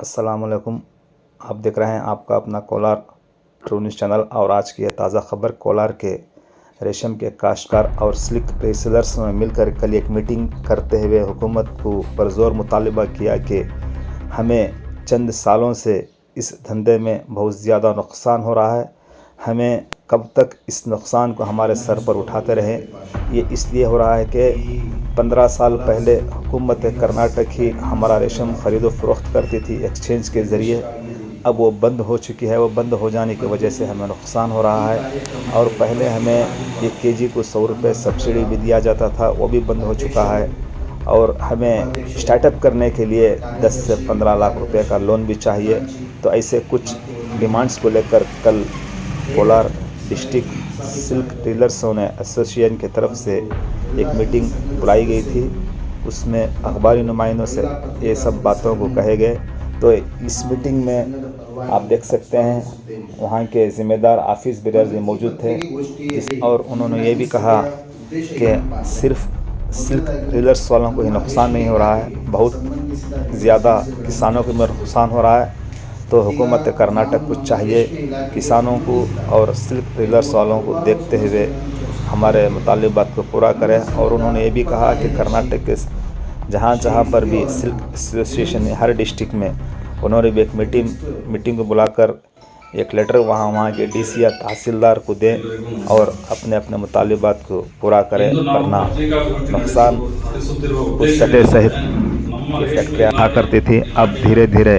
अस्सलाम वालेकुम आप देख रहे हैं आपका अपना कोलार ट्रू न्यूज़ चैनल और आज की यह ताज़ा खबर कोलार के रेशम के काश्तकार और सिल्क रेसलर्स में मिलकर कल एक मीटिंग करते हुए हुकूमत को परजोर मुतालबा किया कि हमें चंद सालों से इस धंधे में बहुत ज़्यादा नुकसान हो रहा है। हमें कब तक इस नुकसान को हमारे सर पर उठाते रहें? ये इसलिए हो रहा है कि पंद्रह साल पहले हुकूमत कर्नाटक ही हमारा रेशम ख़रीद फ़रोख्त करती थी एक्सचेंज के ज़रिए। अब वो बंद हो चुकी है। वो बंद हो जाने की वजह से हमें नुकसान हो रहा है। और पहले हमें एक के जी को सौ रुपये सब्सिडी भी दिया जाता था। वो भी बंद हो चुका है। और हमें स्टार्टअप करने के लिए 10 से 15 लाख रुपए का लोन भी चाहिए। तो ऐसे कुछ डिमांड्स को लेकर कल Kolar district silk tailors association की तरफ़ से एक मीटिंग बुलाई गई थी। उसमें अखबारी नुमाइंदों से ये सब बातों को कहे गए। तो इस मीटिंग में आप देख सकते हैं, वहाँ के ज़िम्मेदार आफिस भी मौजूद थे और उन्होंने ये भी कहा कि सिर्फ़ सिल्क टेलर्स वालों को ही नुकसान नहीं हो रहा है, बहुत ज़्यादा किसानों को नुकसान हो रहा है। तो हुकूमत कर्नाटक को चाहिए। किसानों को और सिल्क टेलर्स वालों को देखते हुए हमारे मुतालबात को पूरा करें। और उन्होंने ये भी कहा कि कर्नाटक के जहाँ जहाँ पर भी सिल्क एसोसिएशन है हर डिस्ट्रिक्ट में उन्होंने भी एक मीटिंग मीटिंग को बुलाकर एक लेटर वहाँ वहाँ के डीसी या तहसीलदार को दें और अपने अपने मुतालबात को पूरा करें। वरना नुकसान सटे सहित फैक्ट्रियाँ करती थी। अब धीरे धीरे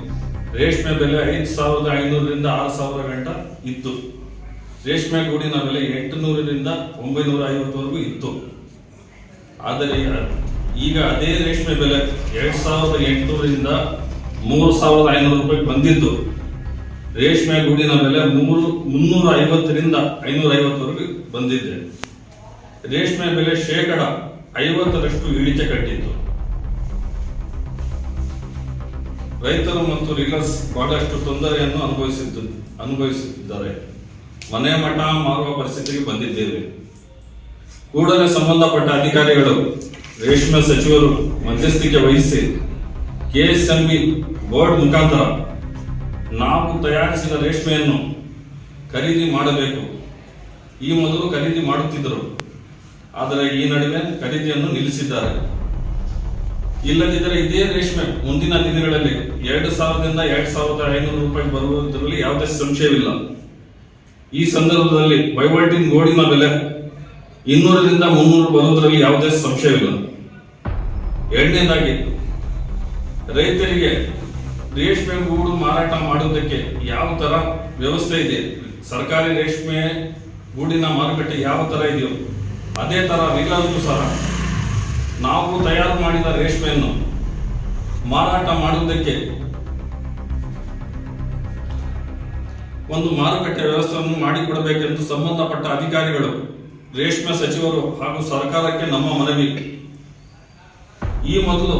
ರೇಷ್ಮೆ ಬೆಲೆ ಐದು ಸಾವಿರದ ಐನೂರರಿಂದ ಆರು ಸಾವಿರ ಗಂಟ ಇತ್ತು. ರೇಷ್ಮೆ ಗೂಡಿನ ಬೆಲೆ ಎಂಟುನೂರರಿಂದ ಒಂಬೈನೂರ ಐವತ್ತವರೆಗೂ ಇತ್ತು. ಆದರೆ ಈಗ ಅದೇ ರೇಷ್ಮೆ ಬೆಲೆ ಎರಡು ಸಾವಿರದ ಎಂಟುನೂರರಿಂದ ಮೂರು ಸಾವಿರದ ಐನೂರು ರೂಪಾಯಿ ಬಂದಿದ್ದು. ರೇಷ್ಮೆ ಗೂಡಿನ ಬೆಲೆ ಮೂರು, ಮುನ್ನೂರ ಐವತ್ತರಿಂದ ಐನೂರ ಐವತ್ತವರೆಗೂ ಬಂದಿದೆ. ರೇಷ್ಮೆ ಬೆಲೆ ಶೇಕಡ ಐವತ್ತರಷ್ಟು ಇಳಿಕೆ ಕಂಡಿತ್ತು ರೈತರು ಮತ್ತು ರೀಲರ್ಸ್ ಬಹಳಷ್ಟು ತೊಂದರೆಯನ್ನು ಅನುಭವಿಸಿದ್ದು ಅನುಭವಿಸುತ್ತಿದ್ದಾರೆ ಮನೆ ಮಠ ಮಾರುವ ಪರಿಸ್ಥಿತಿಗೆ ಬಂದಿದ್ದೇವೆ. ಕೂಡಲೇ ಸಂಬಂಧಪಟ್ಟ ಅಧಿಕಾರಿಗಳು, ರೇಷ್ಮೆ ಸಚಿವರು ಮಧ್ಯಸ್ಥಿಕೆ ವಹಿಸಿ ಕೆಎಸ್ಎಂಬಿ ಬೋರ್ಡ್ ಮುಖಾಂತರ ನಾವು ತಯಾರಿಸಿದ ರೇಷ್ಮೆಯನ್ನು ಖರೀದಿ ಮಾಡಬೇಕು. ಈ ಮೊದಲು ಖರೀದಿ ಮಾಡುತ್ತಿದ್ದರು. ಆದರೆ ಈ ನಡುವೆ ಖರೀದಿಯನ್ನು ನಿಲ್ಲಿಸಿದ್ದಾರೆ. ಇಲ್ಲದಿದ್ದರೆ ಇದೇ ರೇಷ್ಮೆ. ಮುಂದಿನ ದಿನಗಳಲ್ಲಿ ಎರಡು ಸಾವಿರದಿಂದ ಎರಡು ಸಾವಿರದ ಐನೂರು ರೂಪಾಯಿ ಬರುವುದರಲ್ಲಿ ಯಾವುದೇ ಸಂಶಯವಿಲ್ಲ. ಈ ಸಂದರ್ಭದಲ್ಲಿ ವೈವಾಟಿನ್ ಗೋಡಿನ ಬೆಲೆ ಇನ್ನೂರರಿಂದ ಮುನ್ನೂರು ಬರುವುದರಲ್ಲಿ ಯಾವುದೇ ಸಂಶಯವಿಲ್ಲ. ಎರಡನೇದಾಗಿ, ರೈತರಿಗೆ ರೇಷ್ಮೆ ಗೂಡು ಮಾರಾಟ ಮಾಡುವುದಕ್ಕೆ ಯಾವ ತರ ವ್ಯವಸ್ಥೆ ಇದೆ? ಸರ್ಕಾರಿ ರೇಷ್ಮೆ ಗೂಡಿನ ಮಾರುಕಟ್ಟೆ ಯಾವ ತರ ಇದೆಯೋ, ಅದೇ ತರ ರೀಲರ್ಗೂ ಸಹ ನಾವು ತಯಾರು ಮಾಡಿದ ರೇಷ್ಮೆಯನ್ನು ಮಾರಾಟ ಮಾಡುವುದಕ್ಕೆ ಒಂದು ಮಾರುಕಟ್ಟೆ ವ್ಯವಸ್ಥೆಯನ್ನು ಮಾಡಿಕೊಡಬೇಕೆಂದು ಸಂಬಂಧಪಟ್ಟ ಅಧಿಕಾರಿಗಳು, ರೇಷ್ಮೆ ಸಚಿವರು ಹಾಗೂ ಸರ್ಕಾರಕ್ಕೆ ನಮ್ಮ ಮನವಿ. ಈ ಮೊದಲು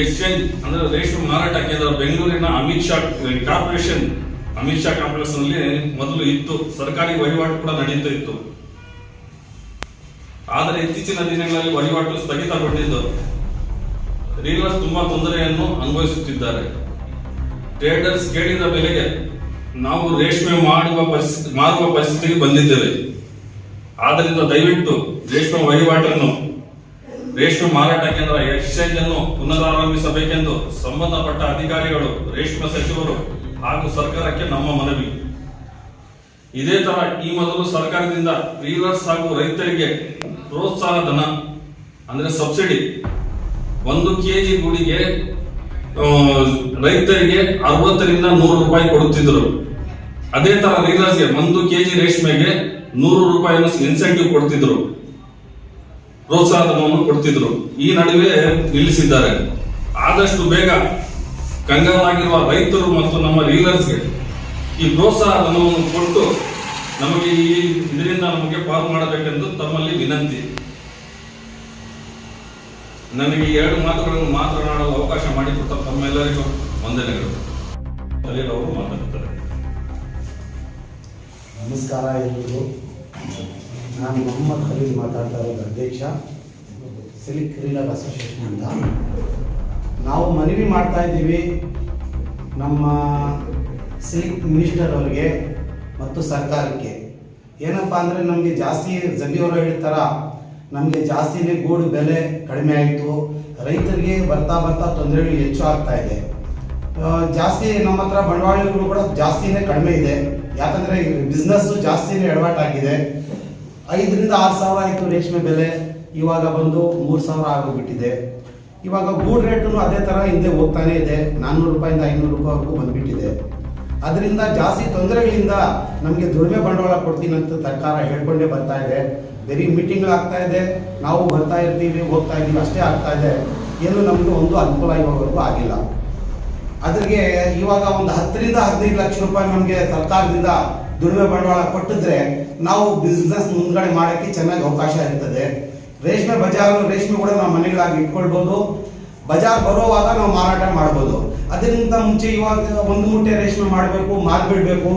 ಎಕ್ಸ್ಚೇಂಜ್, ಅಂದ್ರೆ ರೇಷ್ಮೆ ಮಾರಾಟ ಕೇಂದ್ರ ಬೆಂಗಳೂರಿನ ಅಮಿತ್ ಶಾ ಕಾರ್ಪೊರೇಷನ್, ಅಮಿತ್ ಶಾ ಕಾಂಪ್ಲೆಕ್ಸ್ನಲ್ಲಿ ಮೊದಲು ಇತ್ತು. ಸರ್ಕಾರಿ ವಹಿವಾಟು ಕೂಡ ನಡೀತಾ ಇತ್ತು. ಆದರೆ ಇತ್ತೀಚಿನ ದಿನಗಳಲ್ಲಿ ವಹಿವಾಟು ಸ್ಥಗಿತಗೊಂಡಿದ್ದು ರೀಲರ್ಸ್ ತುಂಬಾ ತೊಂದರೆಯನ್ನು ಅನುಭವಿಸುತ್ತಿದ್ದಾರೆ. ಟ್ರೇಡರ್ಸ್ ಕೇಳಿದ ಬೆಲೆಗೆ ನಾವು ರೇಷ್ಮೆ ಮಾಡುವ ಪರಿಸ್ಥಿತಿ ಮಾರುವ ಪರಿಸ್ಥಿತಿಗೆ ಬಂದಿದ್ದೇವೆ. ಆದ್ದರಿಂದ ದಯವಿಟ್ಟು ರೇಷ್ಮೆ ವಹಿವಾಟನ್ನು, ರೇಷ್ಮೆ ಮಾರಾಟ ಕೇಂದ್ರ ಎಕ್ಸ್ಚೇಂಜ್ ಅನ್ನು ಪುನರಾರಂಭಿಸಬೇಕೆಂದು ಸಂಬಂಧಪಟ್ಟ ಅಧಿಕಾರಿಗಳು, ರೇಷ್ಮೆ ಸಚಿವರು ಹಾಗೂ ಸರ್ಕಾರಕ್ಕೆ ನಮ್ಮ ಮನವಿ. ಇದೇ ತರ ಈ ಮೊದಲು ಸರ್ಕಾರದಿಂದ ರೀಲರ್ಸ್ ಹಾಗೂ ರೈತರಿಗೆ ಪ್ರೋತ್ಸಾಹ ಧನ ಅಂದ್ರೆ ಸಬ್ಸಿಡಿ. ಒಂದು ಕೆಜಿ ಗೂಡಿಗೆ ಆ, ರೈತರಿಗೆ ಅರವತ್ತರಿಂದ ನೂರು ರೂಪಾಯಿ ಕೊಡುತ್ತಿದ್ದರು ಅದೇ ತರ ರೈಲರ್ಸ್ಗೆ ಒಂದು ಕೆಜಿ ರೇಷ್ಮೆಗೆ ನೂರು ರೂಪಾಯಿಯನ್ನು ಇನ್ಸೆಂಟಿವ್ ಕೊಡ್ತಿದ್ರು. ಪ್ರೋತ್ಸಾಹ ಧನವನ್ನು ಕೊಡ್ತಿದ್ರು. ಈ ನಡುವೆ ನಿಲ್ಲಿಸಿದ್ದಾರೆ. ಆದಷ್ಟು ಬೇಗ ಕಂಗಾಲಾಗಿರುವ ರೈತರು ಮತ್ತು ನಮ್ಮ ರೀಲರ್ಸ್ಗೆ ಈ ಪ್ರೋತ್ಸಾಹ ಧನವನ್ನು ಕೊಟ್ಟು ನಮಗೆ ಈ ಇದರಿಂದ ನಮಗೆ ಪಾರು ಮಾಡಬೇಕೆಂದು ತಮ್ಮಲ್ಲಿ ವಿನಂತಿ. ನನಗೆ ಎರಡು ಮಾತುಗಳನ್ನು ಮಾತನಾಡಲು ಅವಕಾಶ ಮಾಡಿಕೊಟ್ಟ ತಮ್ಮೆಲ್ಲರಿಗೂ ವಂದನೆಗಳು. ಅವರು ಮಾತನಾಡುತ್ತಾರೆ ನಮಸ್ಕಾರ ಎಲ್ಲರಿಗೂ ನಾನು ಮೊಹಮ್ಮದ್ ಖಲೀಲ್ ಮಾತಾಡ್ತಾ ಇರೋದು ಅಧ್ಯಕ್ಷ, ಸಿಲಿಕ್ ಕ್ರೀಡಾ ಅಸೋಸಿಯೇಷನ್ ಅಂತ. ನಾವು ಮನವಿ ಮಾಡ್ತಾ ಇದ್ದೀವಿ ನಮ್ಮ ಸಿಲಿಕ್ ಮಿನಿಸ್ಟರ್ ಅವರಿಗೆ ಮತ್ತು ಸರ್ಕಾರಕ್ಕೆ. ಏನಪ್ಪಾ ಅಂದರೆ ನಮಗೆ ಜಾಸ್ತಿ ಜಗಿಯವರು ಹೇಳ್ತಾರ, ನಮಗೆ ಜಾಸ್ತಿನೇ ಗೂಡು ಬೆಲೆ ಕಡಿಮೆ ಆಯಿತು, ರೈತರಿಗೆ ಬರ್ತಾ ಬರ್ತಾ ತೊಂದರೆಗಳು ಹೆಚ್ಚು ಆಗ್ತಾ ಇದೆ. ಜಾಸ್ತಿ ನಮ್ಮ ಹತ್ರ ಬಂಡವಾಳಗಳು ಕೂಡ ಜಾಸ್ತಿನೇ ಕಡಿಮೆ ಇದೆ. ಯಾಕಂದ್ರೆ ಬಿಸ್ನೆಸ್ಸು ಜಾಸ್ತಿನೇ ಎಡವಟ್ಟಾಗಿದೆ ಐದರಿಂದ ಆರು ಸಾವಿರ ಆಯಿತು ರೇಷ್ಮೆ ಬೆಲೆ, ಇವಾಗ ಬಂದು ಮೂರು ಸಾವಿರ ಆಗೋಗ್ಬಿಟ್ಟಿದೆ. ಇವಾಗ ಗೂಡ್ ರೇಟು ಅದೇ ಥರ ಹಿಂದೆ ಹೋಗ್ತಾನೆ ಇದೆ. ನಾನ್ನೂರು ರೂಪಾಯಿಂದ ಐನೂರು ರೂಪಾಯಿವರೆಗೂ ಬಂದ್ಬಿಟ್ಟಿದೆ. ಅದರಿಂದ ಜಾಸ್ತಿ ತೊಂದರೆಗಳಿಂದ ನಮಗೆ ದುಡಿಮೆ ಬಂಡವಾಳ ಕೊಡ್ತೀನಿ ಅಂತ ಸರ್ಕಾರ ಹೇಳ್ಕೊಂಡೇ ಬರ್ತಾ ಇದೆ. ಬರೀ ಮೀಟಿಂಗ್ಗಳಾಗ್ತಾ ಇದೆ. ನಾವು ಬರ್ತಾ ಇರ್ತೀವಿ, ಹೋಗ್ತಾ ಇದ್ದೀವಿ, ಅಷ್ಟೇ ಆಗ್ತಾ ಇದೆ. ಏನು ನಮಗೆ ಒಂದು ಅನುಕೂಲ ಇವಾಗ ಆಗಿಲ್ಲ. ಅದ್ರಿಗೆ ಇವಾಗ ಒಂದು ಹತ್ತರಿಂದ ಹದಿನೈದು ಲಕ್ಷ ರೂಪಾಯಿ ನಮಗೆ ಸರ್ಕಾರದಿಂದ ದುಡಿಮೆ ಬಂಡವಾಳ ಕೊಟ್ಟಿದ್ರೆ ನಾವು ಬಿಸ್ನೆಸ್ ಮುಂದ್ಗಡೆ ಮಾಡೋಕ್ಕೆ ಚೆನ್ನಾಗಿ ಅವಕಾಶ ಇರ್ತದೆ. ರೇಷ್ಮೆ ಬಜಾರ್ ರೇಷ್ಮೆ ಕೂಡ ನಾವು ಮನೆಗಳಾಗಿ ಇಟ್ಕೊಳ್ಬೋದು. ಬಜಾರ್ ಬರೋವಾಗ ನಾವು ಮಾರಾಟ ಮಾಡ್ಬೋದು. ಅದಕ್ಕಿಂತ ಮುಂಚೆ ಇವಾಗ ಒಂದು ಮೂಟೆ ರೇಷ್ಮೆ ಮಾಡಬೇಕು ಮಾರ್ಬಿಡ್ಬೇಕು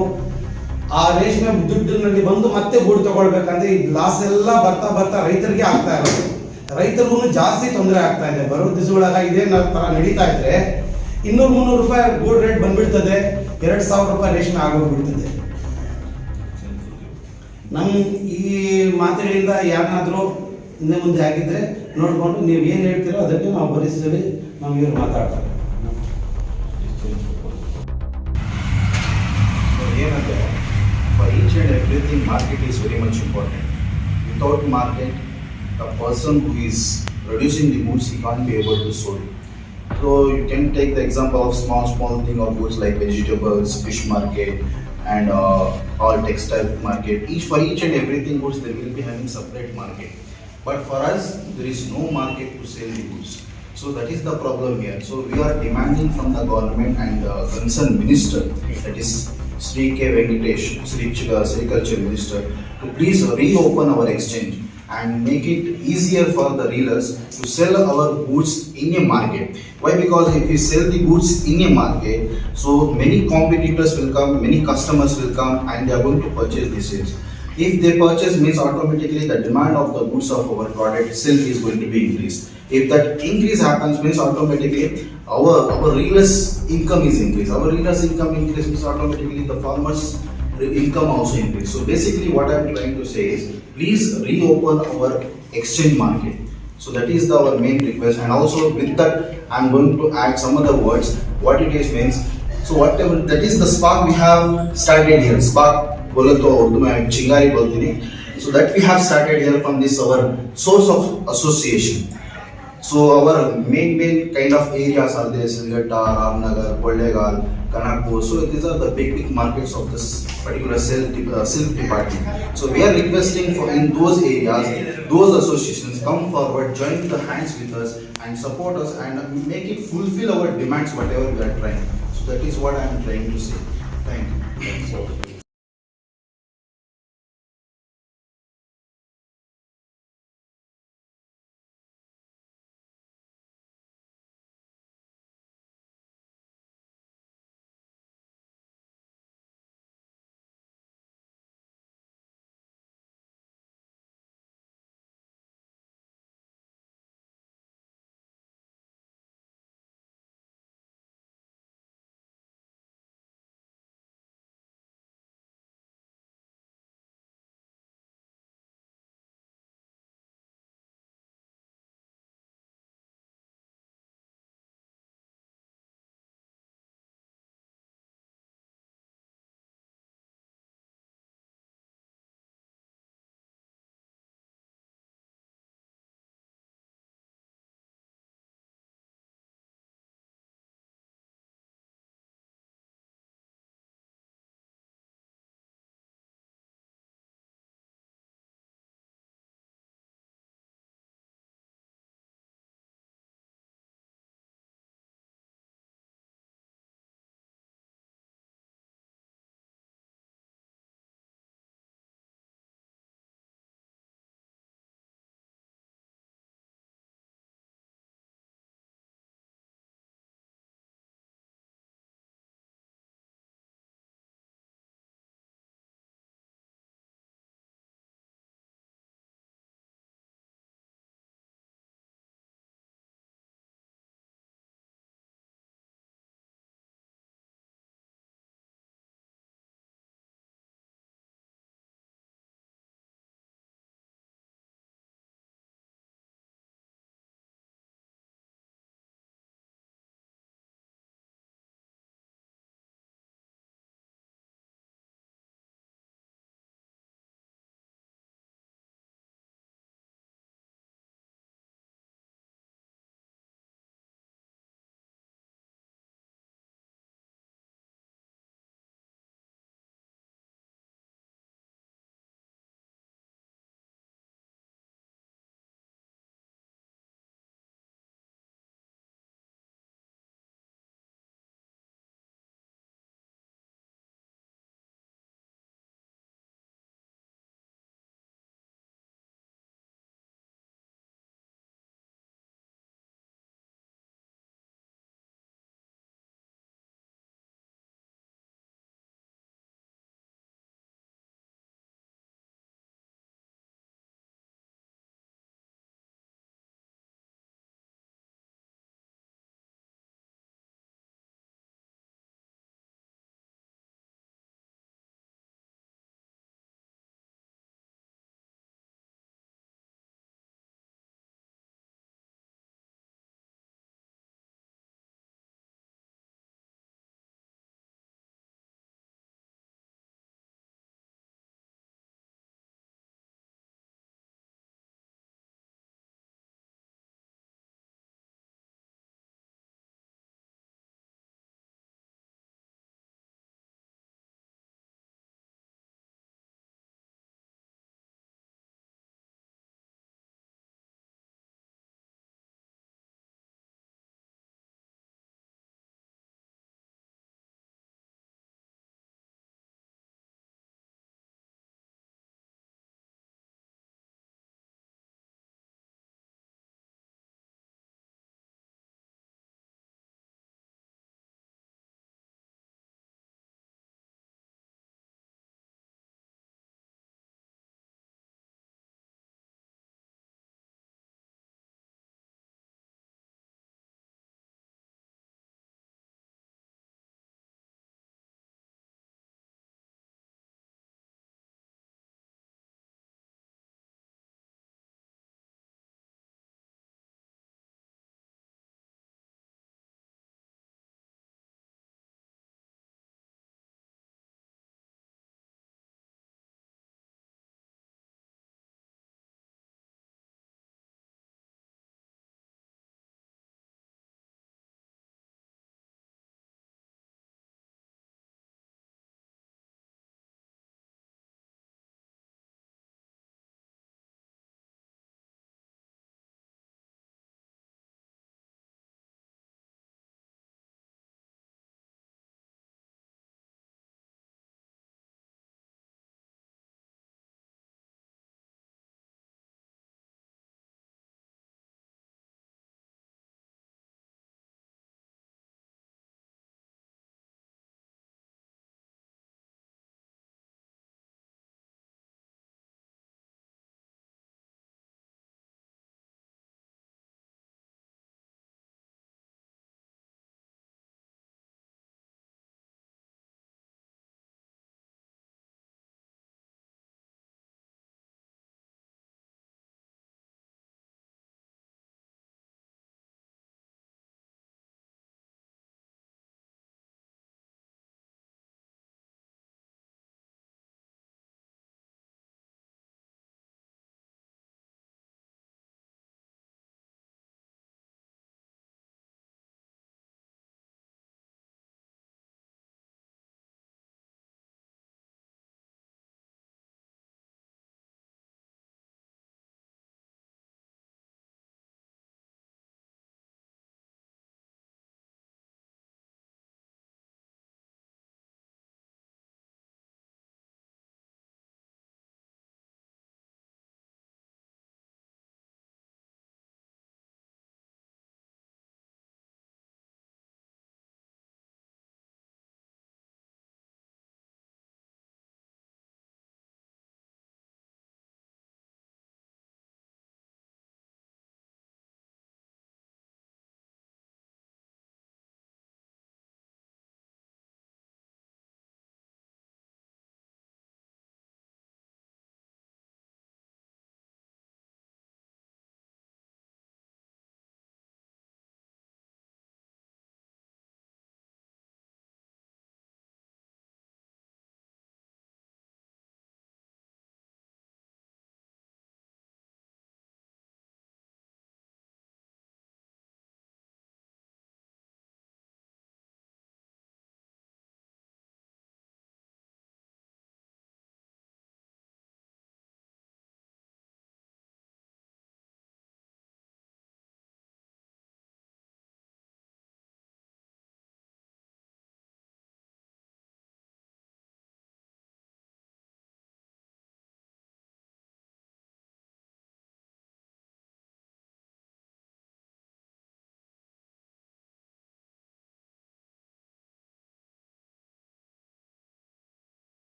ಆ ರೇಷ್ಮೆ ದುಡ್ಡಿನಲ್ಲಿ ಬಂದು ಮತ್ತೆ ಗೂಡು ತಗೊಳ್ಬೇಕಂದ್ರೆ ಈ ಲಾಸ್ ಎಲ್ಲ ಬರ್ತಾ ಬರ್ತಾ ರೈತರಿಗೆ ಆಗ್ತಾ ಇರೋದು. ರೈತರಿಗೂ ಜಾಸ್ತಿ ತೊಂದರೆ ಆಗ್ತಾ ಇದೆ. ಬರೋ ದಿವಸಗಳಾಗ ಇದೇ ತರ ನಡೀತಾ ಇದ್ರೆ ಇನ್ನೂರು ಮುನ್ನೂರು ರೂಪಾಯಿ ಗೂಡ್ ರೇಟ್ ಬಂದ್ಬಿಡ್ತದೆ. ಎರಡು ಸಾವಿರ ರೂಪಾಯಿ ರೇಷ್ಮೆ ಆಗೋಗ್ಬಿಡ್ತದೆ. ನಮ್ಮ ಈ ಮಾತುಗಳಿಂದ ಯಾರನ್ನಾದರೂ ಹಿಂದೆ ಮುಂದೆ ಆಗಿದ್ರೆ ನೋಡಿಕೊಂಡು ನೀವು ಏನು ಹೇಳ್ತೀರೋ ಅದಕ್ಕೆ ನಾವು ಭರಿಸ್ತೀವಿ ನಾವು ಇವ್ರು ಮಾತಾಡ್ತಾರೆ ಏನಂದರೆ for each and everything market is very much important without market the person who is producing the goods he can't be able to sold so you can take the example of small small thing of goods like vegetables fish market and uh, all textile market each for each and everything goods they will be having separate market but for us there is no market to sell the goods so that is the problem here so we are demanding from the government and uh, concerned minister that is Sri K. Venkatesh, Sri Agriculture Minister, to please reopen our exchange and make it easier for the dealers to sell our goods in a market. Why? Because if we sell the goods in a market, so many competitors will come, many customers will come, and they are going to purchase these sales. If they purchase, means automatically the demand of the goods of our product itself is going to be increased. If that increase happens, means automatically our our readers income is increased. Our readers income increase means automatically the farmers income also increase. So basically, what I am trying to say is, please reopen our exchange market. So that is the, our main request, and also with that, I am going to add some other words. What it is means. So whatever that is the spark we have started here. Spark बोले तो उर्दू में चिंगारी बोलते नहीं so that we have started here from this our source of association so our main main kind of areas are there Silgatta, Ramnagar, Kollegal, Kanakpur so these are the big big markets of this particular silk, uh, silk department so we are requesting for in those areas those associations come forward join the hands with us and support us and make it fulfill our demands whatever we are trying so that is what I am trying to say thank you